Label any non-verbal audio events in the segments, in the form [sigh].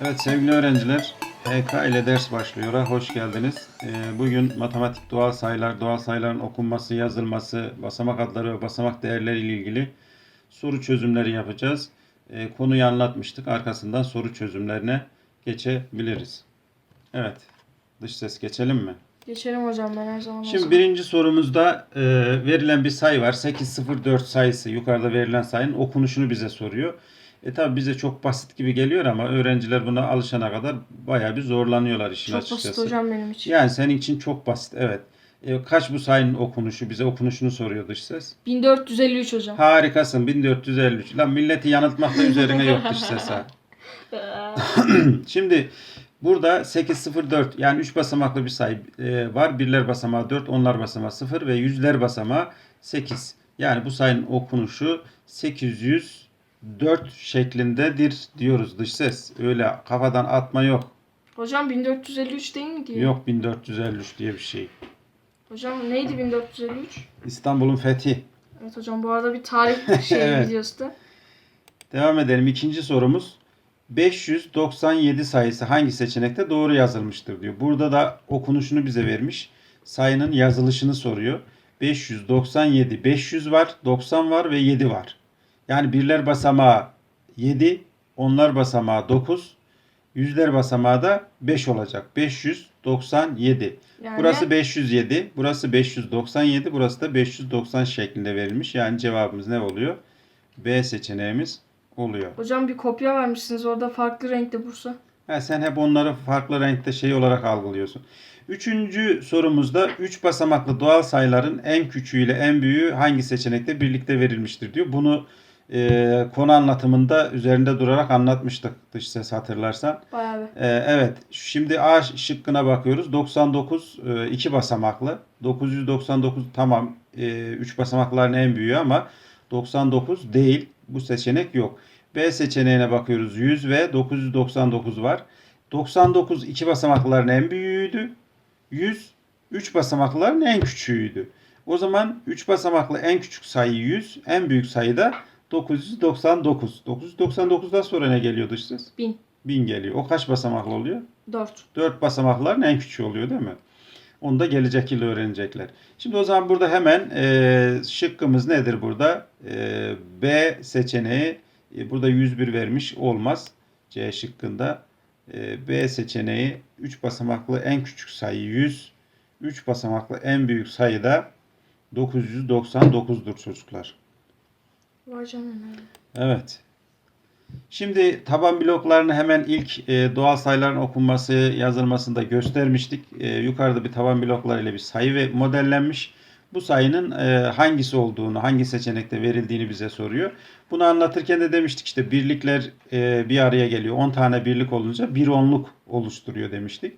Evet sevgili öğrenciler, HK ile ders başlıyor. Hoş geldiniz. Ee, Bugün matematik doğal sayılar, doğal sayıların okunması, yazılması, basamak adları ve basamak değerleri ile ilgili soru çözümleri yapacağız. Ee, Konuyu anlatmıştık. Arkasından soru çözümlerine geçebiliriz. Evet. Dış ses geçelim mi? Geçelim hocam ben her zaman. Şimdi birinci sorumuzda e, verilen bir sayı var. 804 sayısı yukarıda verilen sayının okunuşunu bize soruyor. E tabi bize çok basit gibi geliyor ama öğrenciler buna alışana kadar bayağı bir zorlanıyorlar işin Çok açıkçası. basit hocam benim için. Yani senin için çok basit evet. E, kaç bu sayının okunuşu? Bize okunuşunu soruyor dış ses. 1453 hocam. Harikasın 1453. Lan milleti yanıltmakta üzerine yok dış ses ha. [laughs] [clears throat] Şimdi burada 804 yani 3 basamaklı bir sayı e, var. Birler basamağı 4, onlar basamağı 0 ve yüzler basamağı 8. Yani bu sayının okunuşu 804 şeklindedir diyoruz dış ses. Öyle kafadan atma yok. hocam 1453 değil mi diye? Yok 1453 diye bir şey. Hocam neydi 1453? İstanbul'un fethi. Evet hocam bu arada bir tarih [laughs] şey Evet. videosu da. Devam edelim. İkinci sorumuz. 597 sayısı hangi seçenekte doğru yazılmıştır diyor. Burada da okunuşunu bize vermiş. Sayının yazılışını soruyor. 597. 500 var, 90 var ve 7 var. Yani birler basamağı 7, onlar basamağı 9, yüzler basamağı da 5 olacak. 597. Yani Burası 507, burası 597, burası da 590 şeklinde verilmiş. Yani cevabımız ne oluyor? B seçeneğimiz oluyor. hocam bir kopya vermişsiniz orada farklı renkte Bursa. Ha, sen hep onları farklı renkte şey olarak algılıyorsun. Üçüncü sorumuzda 3 basamaklı doğal sayıların en küçüğüyle en büyüğü hangi seçenekte birlikte verilmiştir diyor. Bunu e, konu anlatımında üzerinde durarak anlatmıştık dış ses hatırlarsan. Bayağı bir. Ee, evet. Şimdi A şıkkına bakıyoruz. 99 e, iki basamaklı. 999 tamam 3 basamakların en büyüğü ama 99 değil. Bu seçenek yok. B seçeneğine bakıyoruz. 100 ve 999 var. 99 iki basamakların en büyüğüydü. 100 3 basamakların en küçüğüydü. O zaman 3 basamaklı en küçük sayı 100, en büyük sayı da 999. 999'dan sonra ne geliyor dış ses? 1000. 1000 geliyor. O kaç basamaklı oluyor? 4. 4 basamakların en küçüğü oluyor değil mi? Onu da gelecek yıl öğrenecekler. Şimdi o zaman burada hemen e, şıkkımız nedir burada? E, B seçeneği e, burada 101 vermiş olmaz. C şıkkında. E, B seçeneği 3 basamaklı en küçük sayı 100. 3 basamaklı en büyük sayı da 999'dur çocuklar. Evet. Şimdi taban bloklarını hemen ilk e, doğal sayıların okunması, yazılmasında göstermiştik. E, yukarıda bir taban blokları ile bir sayı ve modellenmiş. Bu sayının e, hangisi olduğunu, hangi seçenekte verildiğini bize soruyor. Bunu anlatırken de demiştik işte birlikler e, bir araya geliyor. 10 tane birlik olunca bir onluk oluşturuyor demiştik.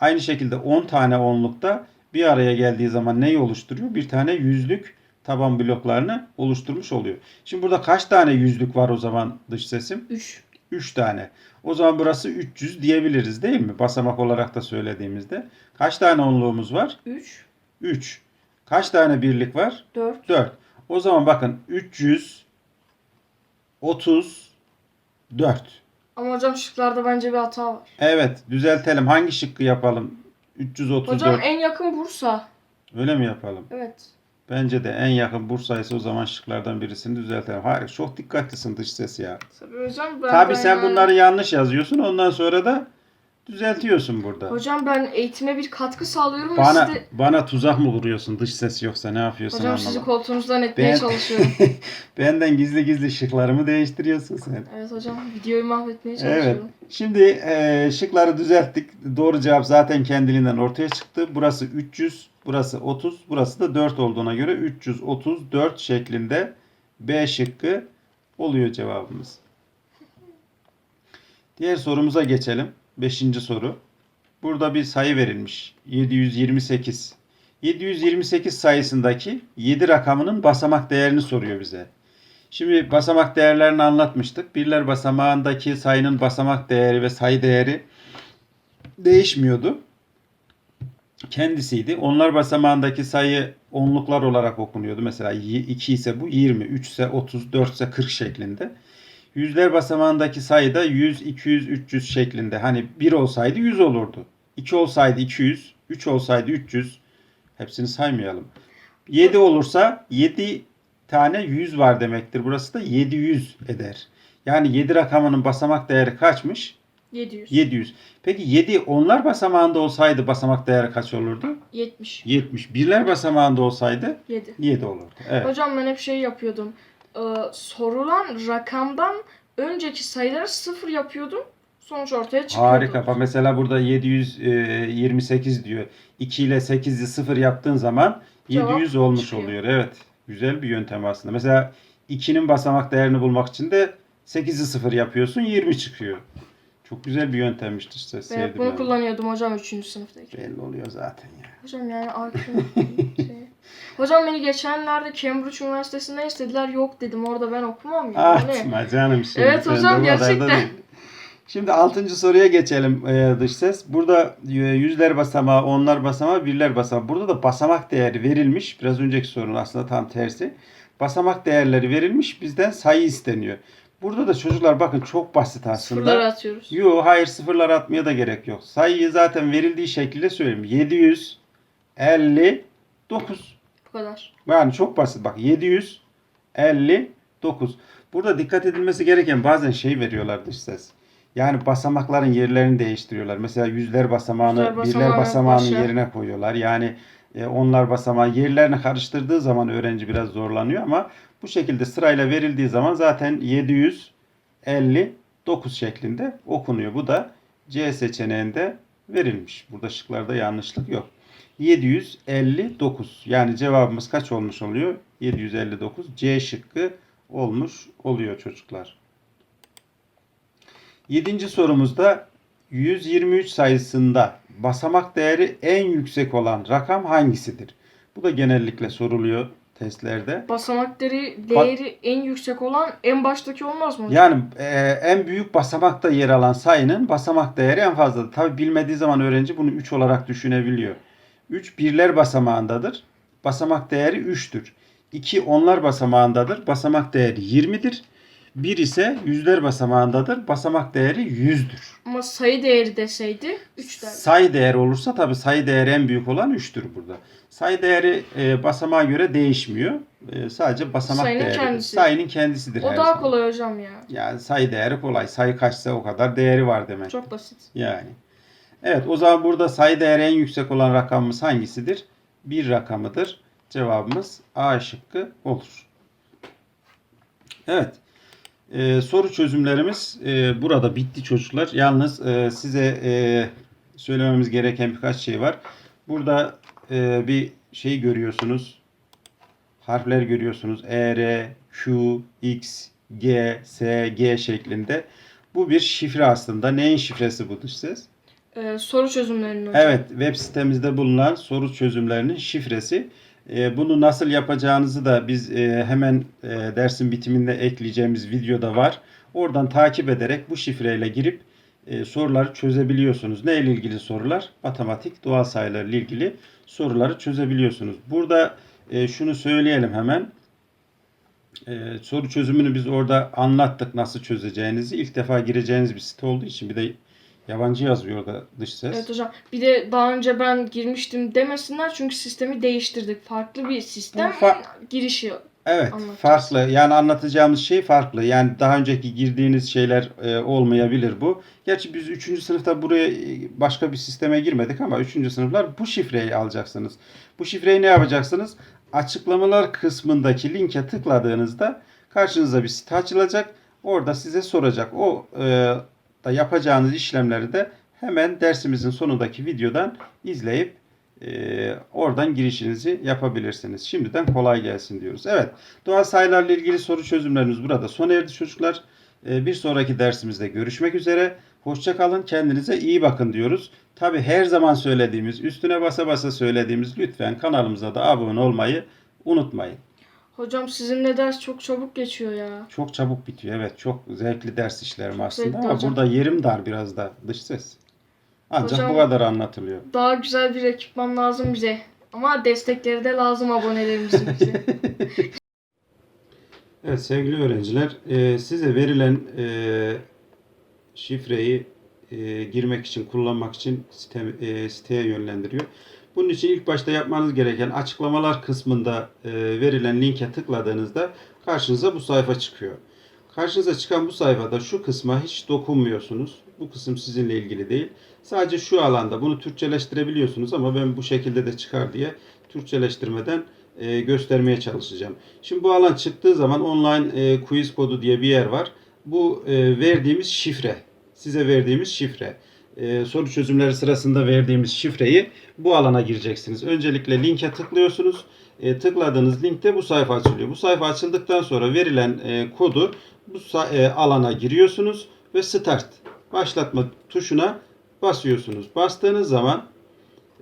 Aynı şekilde 10 tane onlukta bir araya geldiği zaman neyi oluşturuyor? Bir tane yüzlük taban bloklarını oluşturmuş oluyor. Şimdi burada kaç tane yüzlük var o zaman dış sesim? 3. 3 tane. O zaman burası 300 diyebiliriz değil mi? Basamak olarak da söylediğimizde. Kaç tane onluğumuz var? 3. 3. Kaç tane birlik var? 4. 4. O zaman bakın 334. Ama hocam şıklarda bence bir hata var. Evet düzeltelim. Hangi şıkkı yapalım? 334. Hocam en yakın Bursa. Öyle mi yapalım? Evet. Bence de en yakın Bursa'ysa o zaman şıklardan birisini düzeltelim. Hayır çok dikkatlisin dış ses ya. Tabii hocam ben Tabii sen yani- bunları yanlış yazıyorsun. Ondan sonra da düzeltiyorsun burada. Hocam ben eğitime bir katkı sağlıyorum Bana siz de... bana tuzak mı kuruyorsun dış ses yoksa ne yapıyorsun Hocam sizi anlamadım. koltuğunuzdan etmeye Ben- çalışıyorum. [laughs] Benden gizli gizli şıklarımı değiştiriyorsun sen. evet hocam videoyu mahvetmeye Evet. çalışıyorum. Şimdi e, şıkları düzelttik. Doğru cevap zaten kendiliğinden ortaya çıktı. Burası 300, burası 30, burası da 4 olduğuna göre 334 şeklinde B şıkkı oluyor cevabımız. Diğer sorumuza geçelim. Beşinci soru. Burada bir sayı verilmiş. 728. 728 sayısındaki 7 rakamının basamak değerini soruyor bize. Şimdi basamak değerlerini anlatmıştık. Birler basamağındaki sayının basamak değeri ve sayı değeri değişmiyordu. Kendisiydi. Onlar basamağındaki sayı onluklar olarak okunuyordu. Mesela 2 ise bu 20, 3 ise 30, 4 ise 40 şeklinde. Yüzler basamağındaki sayı da 100, 200, 300 şeklinde. Hani 1 olsaydı 100 olurdu. 2 olsaydı 200, 3 olsaydı 300. Hepsini saymayalım. 7 olursa 7 tane 100 var demektir. Burası da 700 eder. Yani 7 rakamının basamak değeri kaçmış? 700. 700. Peki 7 onlar basamağında olsaydı basamak değeri kaç olurdu? 70. 70. Birler basamağında olsaydı 7. 7 olurdu. Evet. Hocam ben hep şey yapıyordum. Ee, sorulan rakamdan önceki sayıları sıfır yapıyordum. Sonuç ortaya çıkıyordu. Harika. Bak mesela burada 728 diyor. 2 ile 8'i 0 yaptığın zaman Cevap 700 olmuş çıkıyor. oluyor. Evet. Güzel bir yöntem aslında. Mesela 2'nin basamak değerini bulmak için de 8'i 0 yapıyorsun 20 çıkıyor. Çok güzel bir yöntemmiş işte. Ben Sevdim bunu ben. kullanıyordum hocam 3. sınıftayken. Belli oluyor zaten ya. Hocam yani IQ [laughs] şey. Hocam beni geçenlerde Cambridge Üniversitesi'nden istediler. Yok dedim orada ben okumam ya. Hani Atma canım şimdi. Evet hocam, gerçekten. Şimdi 6. soruya geçelim e, dış ses. Burada e, yüzler basamağı, onlar basamağı, birler basamağı. Burada da basamak değeri verilmiş. Biraz önceki sorunun aslında tam tersi. Basamak değerleri verilmiş. Bizden sayı isteniyor. Burada da çocuklar bakın çok basit aslında. sıfırları atıyoruz. Yo hayır sıfırlar atmaya da gerek yok. Sayıyı zaten verildiği şekilde söyleyeyim. 759. Bu kadar. Yani çok basit bak 759. Burada dikkat edilmesi gereken bazen şey veriyorlar dış ses. Yani basamakların yerlerini değiştiriyorlar. Mesela yüzler basamağını Yüzler basamağı birler basamağının başa. yerine koyuyorlar. Yani e, onlar basamağı yerlerini karıştırdığı zaman öğrenci biraz zorlanıyor ama bu şekilde sırayla verildiği zaman zaten 759 şeklinde okunuyor. Bu da C seçeneğinde verilmiş. Burada şıklarda yanlışlık yok. 759. Yani cevabımız kaç olmuş oluyor? 759. C şıkkı olmuş oluyor çocuklar. Yedinci sorumuzda 123 sayısında basamak değeri en yüksek olan rakam hangisidir? Bu da genellikle soruluyor testlerde. Basamak değeri, değeri en yüksek olan en baştaki olmaz mı? Yani e, en büyük basamakta yer alan sayının basamak değeri en fazladır. Tabi bilmediği zaman öğrenci bunu 3 olarak düşünebiliyor. 3 birler basamağındadır. Basamak değeri 3'tür. 2 onlar basamağındadır. Basamak değeri 20'dir. 1 ise yüzler basamağındadır. Basamak değeri 100'dür. Ama sayı değeri deseydi 3 derdi. Sayı değeri olursa tabi sayı değeri en büyük olan 3'tür burada. Sayı değeri e, basamağa göre değişmiyor. E, sadece basamak Sayının değeri. kendisi. Sayının kendisidir. O her daha zaman. kolay hocam ya. Yani sayı değeri kolay. Sayı kaçsa o kadar değeri var demek. Çok basit. Yani. Evet o zaman burada sayı değeri en yüksek olan rakamımız hangisidir? Bir rakamıdır. Cevabımız A şıkkı olur. Evet. Ee, soru çözümlerimiz e, burada bitti çocuklar. Yalnız e, size e, söylememiz gereken birkaç şey var. Burada e, bir şey görüyorsunuz. Harfler görüyorsunuz. E, R, Q, X, G, S, G şeklinde. Bu bir şifre aslında. Neyin şifresi bu dış ses? Ee, soru çözümlerinin hocam. Evet, web sitemizde bulunan soru çözümlerinin şifresi. Ee, Bunu nasıl yapacağınızı da biz e, hemen e, dersin bitiminde ekleyeceğimiz videoda var. Oradan takip ederek bu şifreyle girip e, soruları çözebiliyorsunuz. Ne ile ilgili sorular? Matematik, doğal sayılar ile ilgili soruları çözebiliyorsunuz. Burada e, şunu söyleyelim hemen. E, soru çözümünü biz orada anlattık nasıl çözeceğinizi. İlk defa gireceğiniz bir site olduğu için bir de yabancı yazıyor orada dış ses. Evet hocam. Bir de daha önce ben girmiştim demesinler çünkü sistemi değiştirdik. Farklı bir sistem Bu fa- girişi. Evet, farklı. Yani anlatacağımız şey farklı. Yani daha önceki girdiğiniz şeyler e, olmayabilir bu. Gerçi biz 3. sınıfta buraya e, başka bir sisteme girmedik ama 3. sınıflar bu şifreyi alacaksınız. Bu şifreyi ne yapacaksınız? Açıklamalar kısmındaki linke tıkladığınızda karşınıza bir site açılacak. Orada size soracak. O e, da yapacağınız işlemleri de hemen dersimizin sonundaki videodan izleyip e, oradan girişinizi yapabilirsiniz. Şimdiden kolay gelsin diyoruz. Evet, doğal sayılarla ilgili soru çözümlerimiz burada sona erdi çocuklar. E, bir sonraki dersimizde görüşmek üzere. Hoşça kalın, kendinize iyi bakın diyoruz. Tabi her zaman söylediğimiz, üstüne basa basa söylediğimiz lütfen kanalımıza da abone olmayı unutmayın. Hocam sizinle ders çok çabuk geçiyor ya. Çok çabuk bitiyor. Evet, çok zevkli ders işlerim aslında zevkli ama hocam. burada yerim dar biraz da dış ses. Ancak Hocam- bu kadar anlatılıyor. Daha güzel bir ekipman lazım bize. Ama destekleri de lazım abonelerimizin bize. [laughs] Evet sevgili öğrenciler, e, size verilen e, şifreyi e, girmek için, kullanmak için site, e, siteye yönlendiriyor. Bunun için ilk başta yapmanız gereken açıklamalar kısmında e, verilen linke tıkladığınızda karşınıza bu sayfa çıkıyor. Karşınıza çıkan bu sayfada şu kısma hiç dokunmuyorsunuz. Bu kısım sizinle ilgili değil. Sadece şu alanda bunu Türkçeleştirebiliyorsunuz ama ben bu şekilde de çıkar diye Türkçeleştirmeden e, göstermeye çalışacağım. Şimdi bu alan çıktığı zaman online e, quiz kodu diye bir yer var. Bu verdiğimiz şifre. Size verdiğimiz şifre. E, soru çözümleri sırasında verdiğimiz şifreyi bu alana gireceksiniz. Öncelikle linke tıklıyorsunuz. E, tıkladığınız linkte bu sayfa açılıyor. Bu sayfa açıldıktan sonra verilen e, kodu bu e, alana giriyorsunuz ve start başlatma tuşuna basıyorsunuz. Bastığınız zaman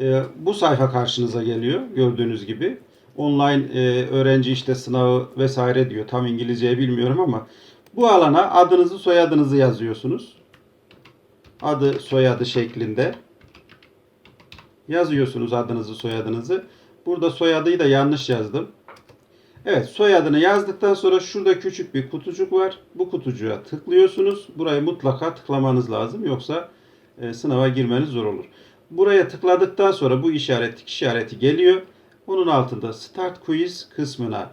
e, bu sayfa karşınıza geliyor gördüğünüz gibi. Online e, öğrenci işte sınavı vesaire diyor. Tam İngilizceyi bilmiyorum ama bu alana adınızı soyadınızı yazıyorsunuz. Adı soyadı şeklinde. Yazıyorsunuz adınızı soyadınızı. Burada soyadıyı da yanlış yazdım. Evet soyadını yazdıktan sonra şurada küçük bir kutucuk var. Bu kutucuğa tıklıyorsunuz. Burayı mutlaka tıklamanız lazım. Yoksa e, sınava girmeniz zor olur. Buraya tıkladıktan sonra bu işaret işareti geliyor. Onun altında Start Quiz kısmına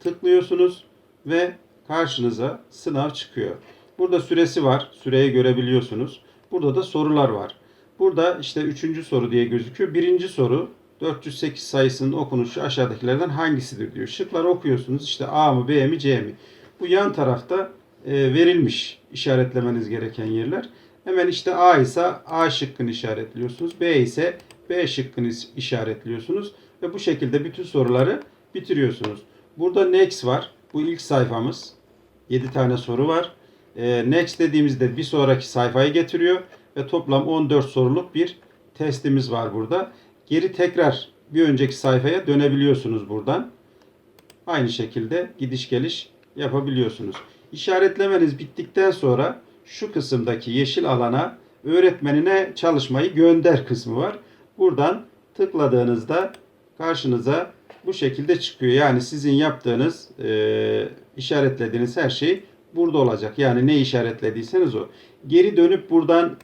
tıklıyorsunuz ve karşınıza sınav çıkıyor. Burada süresi var. Süreyi görebiliyorsunuz. Burada da sorular var. Burada işte üçüncü soru diye gözüküyor. Birinci soru 408 sayısının okunuşu aşağıdakilerden hangisidir diyor. Şıkları okuyorsunuz. İşte A mı B mi C mi? Bu yan tarafta e, verilmiş işaretlemeniz gereken yerler. Hemen işte A ise A şıkkını işaretliyorsunuz. B ise B şıkkını işaretliyorsunuz. Ve bu şekilde bütün soruları bitiriyorsunuz. Burada next var. Bu ilk sayfamız. 7 tane soru var. E, next dediğimizde bir sonraki sayfayı getiriyor. Ve toplam 14 soruluk bir testimiz var burada. Geri tekrar bir önceki sayfaya dönebiliyorsunuz buradan. Aynı şekilde gidiş geliş yapabiliyorsunuz. İşaretlemeniz bittikten sonra şu kısımdaki yeşil alana öğretmenine çalışmayı gönder kısmı var. Buradan tıkladığınızda karşınıza bu şekilde çıkıyor. Yani sizin yaptığınız, e, işaretlediğiniz her şey burada olacak. Yani ne işaretlediyseniz o. Geri dönüp buradan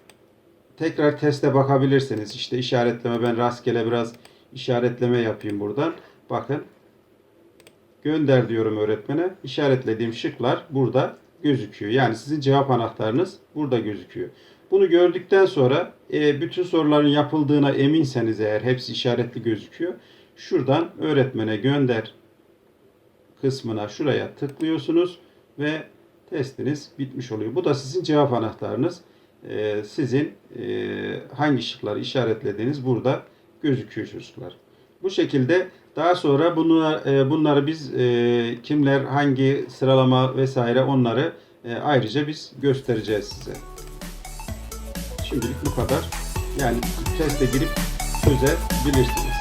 tekrar teste bakabilirsiniz. İşte işaretleme ben rastgele biraz işaretleme yapayım buradan. Bakın gönder diyorum öğretmene. İşaretlediğim şıklar burada gözüküyor. Yani sizin cevap anahtarınız burada gözüküyor. Bunu gördükten sonra e, bütün soruların yapıldığına eminseniz eğer hepsi işaretli gözüküyor. Şuradan öğretmene gönder kısmına şuraya tıklıyorsunuz ve testiniz bitmiş oluyor. Bu da sizin cevap anahtarınız. Ee, sizin e, hangi şıkları işaretlediğiniz burada gözüküyor çocuklar. Bu şekilde daha sonra bunlar, e, bunları biz e, kimler hangi sıralama vesaire onları e, ayrıca biz göstereceğiz size. Şimdilik bu kadar. Yani teste girip çözebilirsiniz.